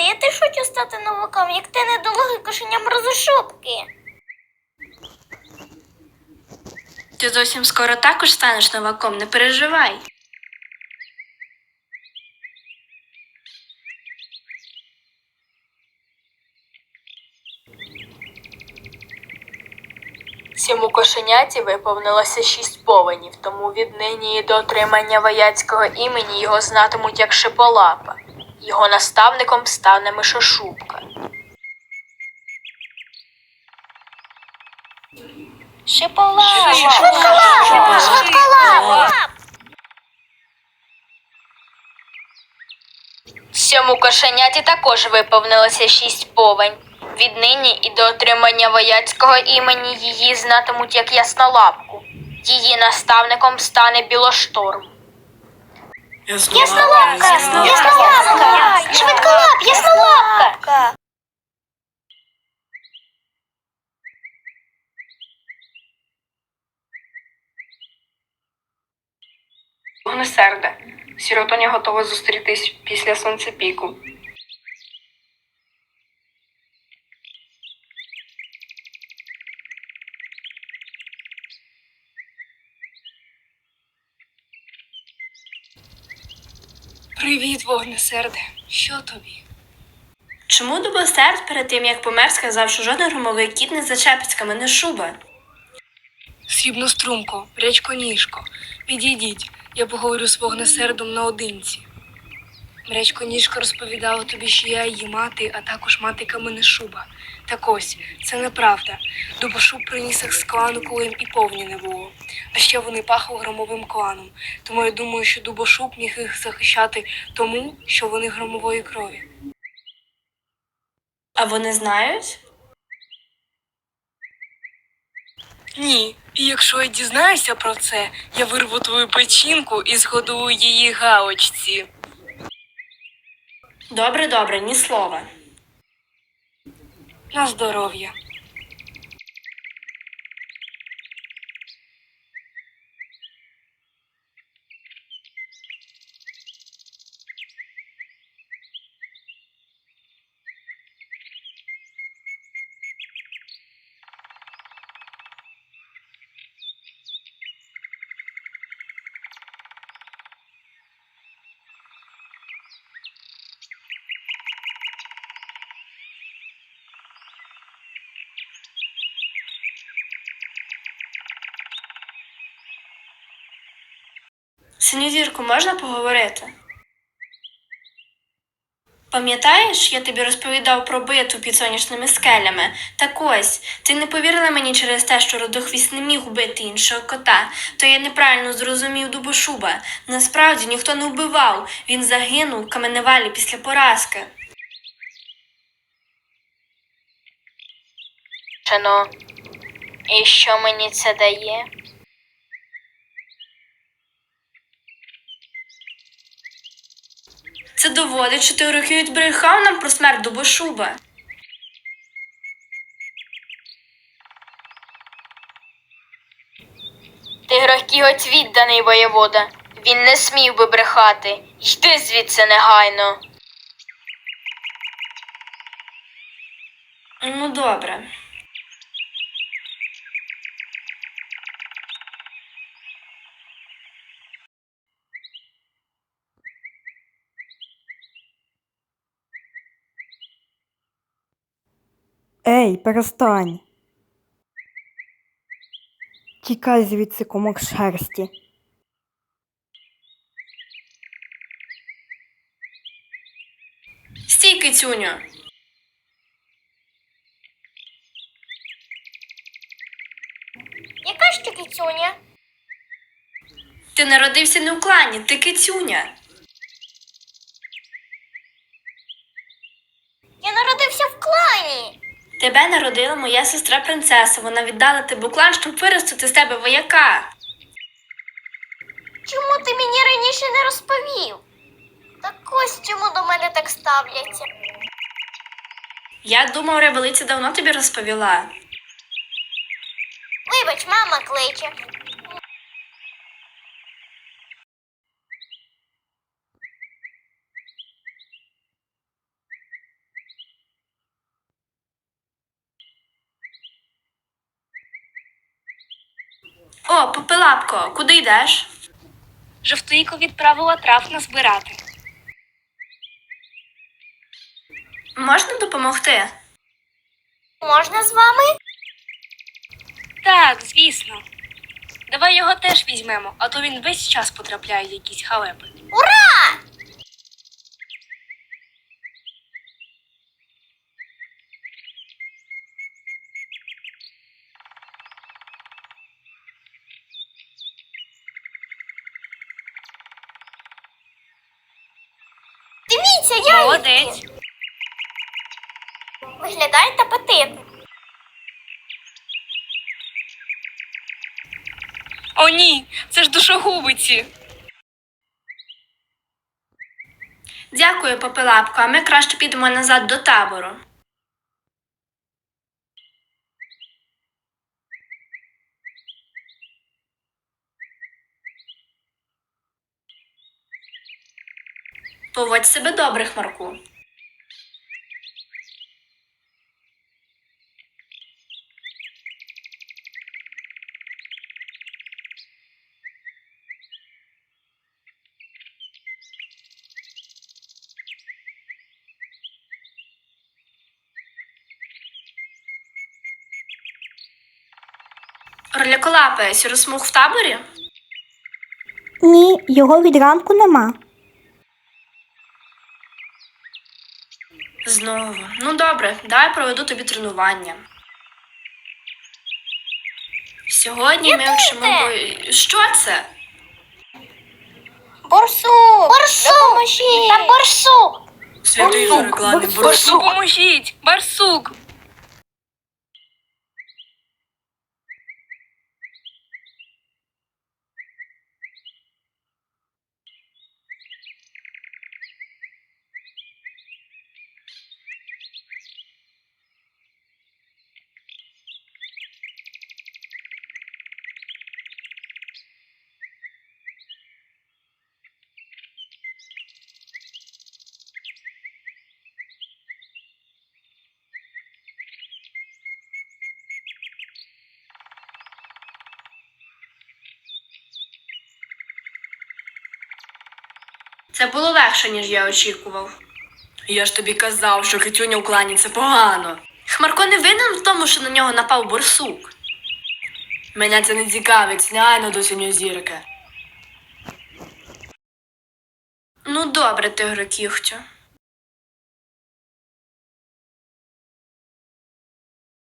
Серди, я теж хочу стати новаком, як ти недолугий кошеня морозошубки. Ти зовсім скоро також станеш новаком, не переживай. Цьому кошеняті виповнилося шість повенів, тому віднині і до отримання вояцького імені його знатимуть як Шиполапа. Його наставником стане Мишошубка. Шипола! Шипола! Шипола! Цьому кошеняті також виповнилося шість повень. Віднині і до отримання вояцького імені її знатимуть як Яснолапку. Її наставником стане Білошторм. Яснолапка! Яснолапка! Швидколап! Яснолапка! Вогнесерде. Сіротоня готова зустрітись після сонцепіку. Привіт, вогнесерде. Що тобі? Чому Дубосерд перед тим, як помер, сказав, що жоден громовий кіт не зачепить шуба? Срібну струмко, Срібнострумко, речконіжко, Відійдіть, я поговорю з вогнесердом наодинці. Мречконіжка розповідала тобі, що я її мати, а також мати Каменешуба. Так ось, це неправда. Дубошуб приніс їх з клану, коли їм і повні не було. А ще вони пахли громовим кланом. Тому я думаю, що Дубошуб міг їх захищати тому, що вони громової крові. А вони знають? Ні, і якщо я дізнаюся про це, я вирву твою печінку і згодую її галочці. Добре, добре, ні слова. На здоров'я. Синьозірку, можна поговорити? Пам'ятаєш, я тобі розповідав про битву під сонячними скелями? Так ось, ти не повірила мені через те, що родохвіст не міг убити іншого кота, то я неправильно зрозумів Дубошуба. Насправді ніхто не вбивав, він загинув в каменевалі після поразки. Чено, і що мені це дає? Це доводить, що ти років відбрехав нам про смерть Дубошуба. Тигрокіготь відданий воєвода. Він не смів би брехати. Йди звідси негайно. Ну, добре. Ей, перестань. Тікай звідси комок шерсті. Стій, кицюню. Яка ж ти кицюня? Ти народився не у клані, ти кицюня. Я народився в клані. Тебе народила моя сестра принцеса. Вона віддала тебе клан, щоб виростити з тебе вояка. Чому ти мені раніше не розповів? Так ось чому до мене так ставляться. Я думав, ревелиця давно тобі розповіла. Вибач, мама кличе. О, попелапко, куди йдеш? Жовтийко відправила трав назбирати. Можна допомогти? Можна з вами? Так, звісно. Давай його теж візьмемо, а то він весь час потрапляє в якісь халепи. Дивіться, я Молодець. Виглядають апетитно. О, ні, це ж душогубиці. Дякую, попелапко, а ми краще підемо назад до табору. Поводь себе добре, Хмарку. Орляколапе, сіросмуг в таборі? Ні, його від ранку нема. Знову. Ну добре, давай проведу тобі тренування. Сьогодні ми вчимо. бо- Що це? Борсук! Борсук! Допоможіть! Там борсук! Святий Борсук, рекламний борсук. Допоможіть! Барсук! Це було легше, ніж я очікував. Я ж тобі казав, що китюня у клані це погано. Хмарко не винен в тому, що на нього напав борсук. Мене це не цікавить, сняйно до синьозірки. Ну, добре, тигрокігтю.